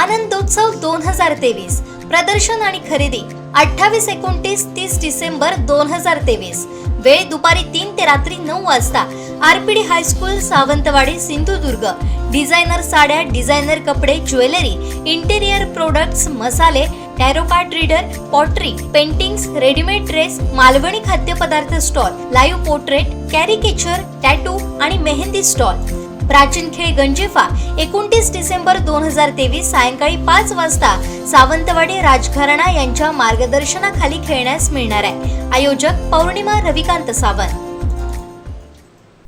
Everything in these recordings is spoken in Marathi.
आनंदोत्सव दोन हजार तेवीस. प्रदर्शन आणि खरेदी अठ्ठावीस एकोणतीस तीस डिसेंबर दोन हजार तेवीस. वेळ दुपारी तीन ते रात्री नऊ वाजता. RPD high school Sawantwadi Sindhudurg. Designer साड्या डिझायनर कपडे ज्वेलरी इंटेरियर प्रोडक्ट्स मसाले tarot card reader pottery paintings readymade dress Malvani खाद्यपदार्थ stall live portrait caricature tattoo आणि मेहंदी स्टॉल. प्राचीन खेळ गंजिफा एकोणतीस डिसेंबर दोन हजार तेवीस सायंकाळी पाच वाजता सावंतवाडी राजघराणा यांच्या मार्गदर्शनाखाली खेळण्यास मिळणार आहे. आयोजक पौर्णिमा रविकांत सावंत.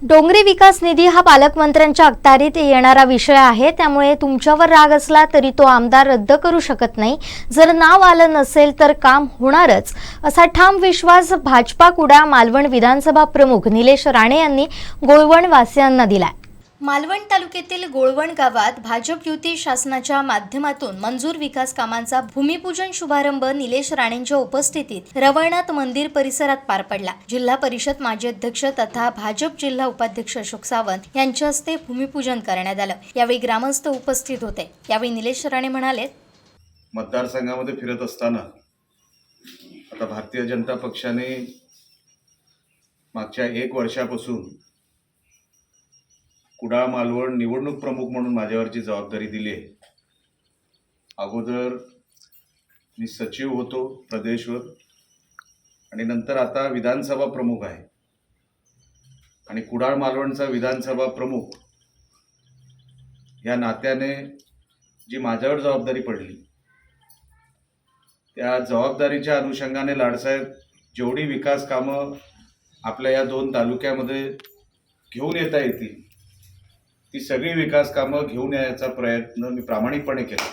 डोंगरी विकास निधी हा पालकमंत्र्यांच्या अखत्यारीत येणारा विषय आहे. त्यामुळे तुमच्यावर राग असला तरी तो आमदार रद्द करू शकत नाही. जर नाव आलं नसेल तर काम होणारच. असा ठाम विश्वास भाजपा कुडा मालवण विधानसभा प्रमुख निलेश राणे यांनी गोळवणवासियांना दिलाय. मालवण तालुक्यातील गोळवण गावात भाजप युती शासनाच्या माध्यमातून मंजूर विकास कामांचा भूमिपूजन शुभारंभ निलेश राणेंच्या उपस्थितीत रवळनाथ मंदिर परिसरात पार पडला. जिल्हा परिषद माजी अध्यक्ष तथा भाजप जिल्हा उपाध्यक्ष अशोक सावंत यांच्या हस्ते भूमिपूजन करण्यात आलं. यावेळी ग्रामस्थ उपस्थित होते. यावेळी निलेश राणे म्हणाले मतदारसंघामध्ये फिरत असताना आता भारतीय जनता पक्षाने मागच्या एक वर्षापासून कुडाळ मालवण निवडणूक प्रमुख म्हणून माझ्यावरची जबाबदारी दिली आहे. अगोदर मी सचिव होतो प्रदेशवर आणि नंतर आता विधानसभा प्रमुख आहे. आणि कुडाळ मालवणचा विधानसभा प्रमुख या नात्याने जी माझ्यावर जबाबदारी पडली त्या जबाबदारीच्या अनुषंगाने लाडसाहेब जेवढी विकास कामं आपल्या या दोन तालुक्यामध्ये घेऊन येता येतील ती सगळी विकास कामं घेऊन यायचा प्रयत्न मी प्रामाणिकपणे केला.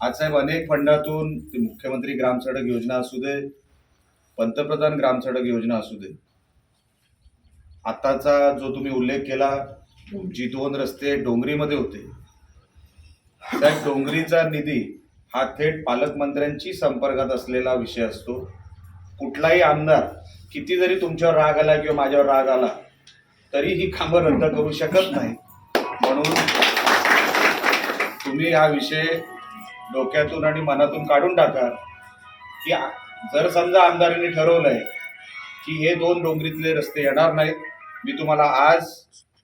आजसाहेब अनेक फंडातून ती मुख्यमंत्री ग्रामसडक योजना असू दे पंतप्रधान ग्रामसडक योजना असू दे आताचा जो तुम्ही उल्लेख केला जी दोन रस्ते डोंगरीमध्ये होते त्या डोंगरीचा निधी हा थेट पालकमंत्र्यांची संपर्कात असलेला विषय असतो. कुठलाही आमदार किती जरी तुमच्यावर राग आला किंवा माझ्यावर राग आला तरी ही कामं रद्द करू शकत नाही. म्हणून तुम्ही हा विषय डोक्यातून आणि मनातून काढून टाका की जर समजा आमदारांनी ठरवलंय की हे दोन डोंगरीतले रस्ते येणार नाहीत मी तुम्हाला आज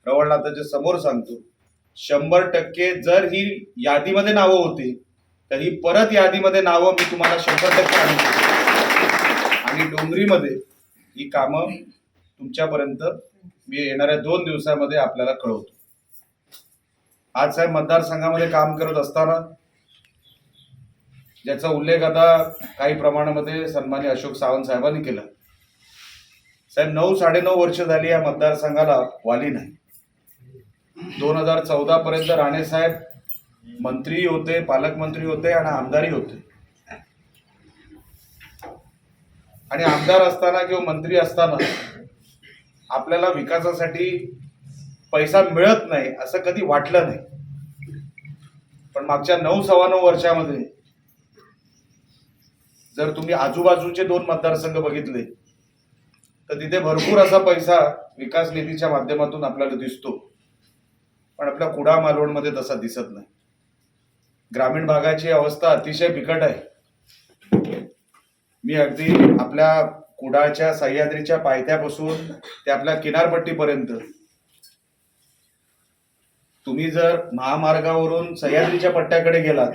रवळनाथाच्या समोर सांगतो. शंभर टक्के जर ही यादीमध्ये नावं होती तर ही परत यादीमध्ये नावं मी तुम्हाला शंभर टक्के आणू शकतो. आणि डोंगरीमध्ये ही कामं तुमच्यापर्यंत मी येणाऱ्या दोन दिवसामध्ये आपल्याला कळवतो. आज साहेब मतदारसंघामध्ये काम करत असताना ज्याचा उल्लेख आता काही प्रमाणामध्ये सन्मान्य अशोक सावंत साहेबांनी केला. साहेब नऊ साडेनऊ वर्ष झाली या मतदारसंघाला वाली नाही. दोन हजार चौदा पर्यंत राणे साहेब मंत्री होते पालकमंत्री होते आणि आमदारही होते. आणि आमदार असताना किंवा मंत्री असताना आपल्याला विकासासाठी पैसा मिळत नाही असं कधी वाटलं नाही. पण मागच्या नऊ सव्वा नऊ वर्षामध्ये जर तुम्ही आजूबाजूचे दोन मतदारसंघ बघितले तर तिथे भरपूर असा पैसा विकास निधीच्या माध्यमातून आपल्याला दिसतो. पण आपल्या कुडा मालवणमध्ये तसा दिसत नाही. ग्रामीण भागाची अवस्था अतिशय बिकट आहे. मी अगदी आपल्या कुडाळच्या सह्याद्रीच्या पायथ्यापासून ते आपल्या किनारपट्टीपर्यंत. तुम्ही जर महामार्गावरून सह्याद्रीच्या पट्ट्याकडे गेलात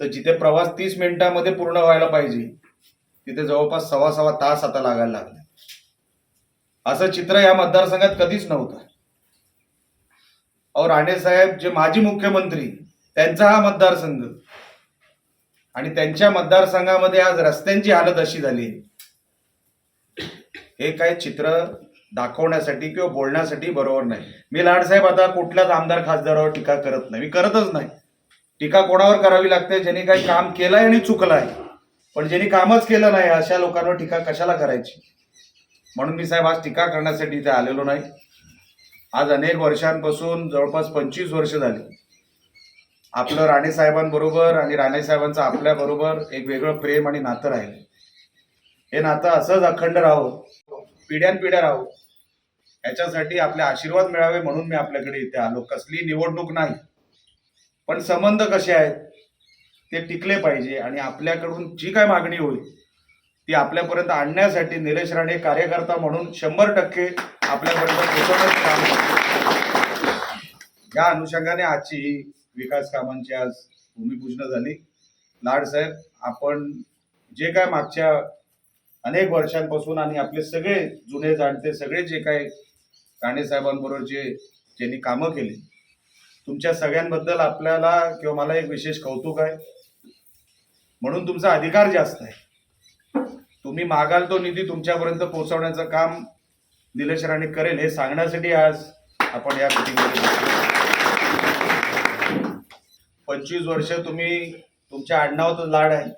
तर जिथे प्रवास तीस मिनिटामध्ये पूर्ण व्हायला पाहिजे तिथे जवळपास सव्वा सव्वा तास आता लागायला लागले. असं चित्र या मतदारसंघात कधीच नव्हतं. अहो राणे साहेब जे माजी मुख्यमंत्री त्यांचा हा मतदारसंघ. आणि त्यांच्या मतदारसंघामध्ये आज रस्त्यांची हालत अशी झाली. हे काय चित्र दाखवण्यासाठी किंवा बोलण्यासाठी बरोबर नाही. मी लाडसाहेब आता कुठल्याच आमदार खासदारावर टीका करत नाही. मी करतच नाही. टीका कोणावर करावी लागते? ज्यांनी काही काम केलंय आणि चुकलंय. पण ज्यांनी कामच केलं नाही अशा लोकांवर टीका कशाला करायची? म्हणून मी साहेब आज टीका करण्यासाठी इथे आलेलो नाही. आज अनेक वर्षांपासून जवळपास पंचवीस वर्ष झाली. आपलं राणे साहेबांबरोबर आणि राणे साहेबांचं आपल्या बरोबर एक वेगळं प्रेम आणि नातं राहिलं. हे नातं असंच अखंड राहो पिढ्यानपिढ्या राहो. याच्यासाठी आपले आशीर्वाद मिळावे म्हणून मी आपल्याकडे इथे आलो. कसली निवडणूक नाही. पण संबंध कसे आहेत ते टिकले पाहिजे आणि आपल्याकडून जी काय मागणी होईल ती आपल्यापर्यंत आणण्यासाठी निलेश राणे कार्यकर्ता म्हणून शंभर टक्के आपल्यापर्यंत पोहोचवण्याचं काम या अनुषंगाने आजची विकास कामांची आज भूमिपूजन झाली. लाड साहेब आपण जे काय मागच्या अनेक वर्षांपासून आणि आपले सगळे जुने जाणते सगळे जे काय राणे साहेबांबरोबर जे ज्यांनी कामं केली तुमच्या सगळ्यांबद्दल आपल्याला किंवा मला एक विशेष कौतुक आहे. म्हणून तुमचा अधिकार जास्त आहे. तुम्ही मागाल तो निधी तुमच्यापर्यंत पोहोचवण्याचं काम निलेश राणे करेल हे सांगण्यासाठी आज आपण या मिटिंगमध्ये पंचवीस वर्ष तुम्ही तुमच्या आडनावातच लाड आहे.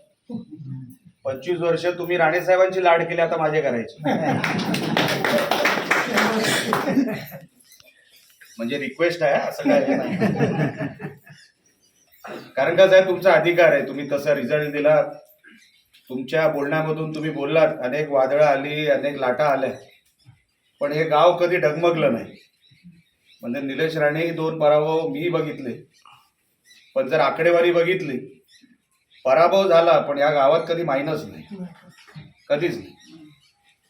पंचवीस वर्ष तुम्ही राणे साहेबांची लाड केली आता माझे करायचे. म्हणजे रिक्वेस्ट आहे असं काय नाही. कारण का साहेब तुमचा अधिकार आहे. तुम्ही तसा रिझल्ट दिला. तुमच्या बोलण्यामधून तुम्ही बोललात अनेक वादळं आली अनेक लाटा आल्या. पण हे गाव कधी डगमगलं नाही. म्हणजे निलेश राणे दोन पराभव मी बघितले. पण जर आकडेवारी बघितली पराभव झाला पण या गावात कधी मायनस नाही. कधीच नाही.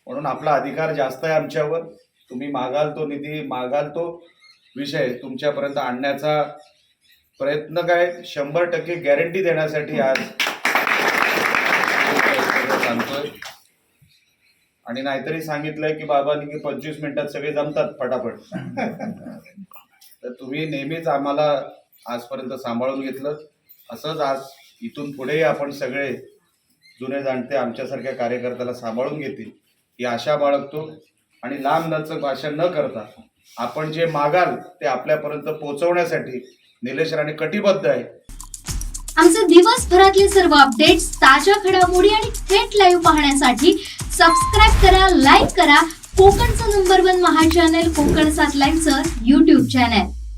म्हणून आपला अधिकार जास्त आहे आमच्यावर. तुम्ही मागाल तो निधी मागाल तो विषय तुमच्यापर्यंत आणण्याचा प्रयत्न काय? शंभर टक्के गॅरंटी देण्यासाठी आज सांगतोय. आणि नाहीतरी सांगितलंय की बाबांनी की पंचवीस मिनिटात सगळे जमतात फटाफट तर तुम्ही नेहमीच आम्हाला आजपर्यंत सांभाळून घेतलं. असंच आज इथून पुढेही आपण सगळे जुने जाणते आमच्यासारख्या कार्यकर्त्याला सांभाळून घेतील ही आशा बाळगतो. आणि लांब लचक भाषण न करता आपण जे मागाल ते आपल्यापर्यंत पोहोचवण्यासाठी निलेश राणे कटिबद्ध आहे आमचे दिवसभरातले सर्व अपडेट्स ताज्या घडामोडी आणि थेट लाईव्ह पाहण्यासाठी सबस्क्राईब करा लाईक करा. कोकणचं नंबर वन महा चॅनल कोकण सात लाईनचं युट्यूब चॅनल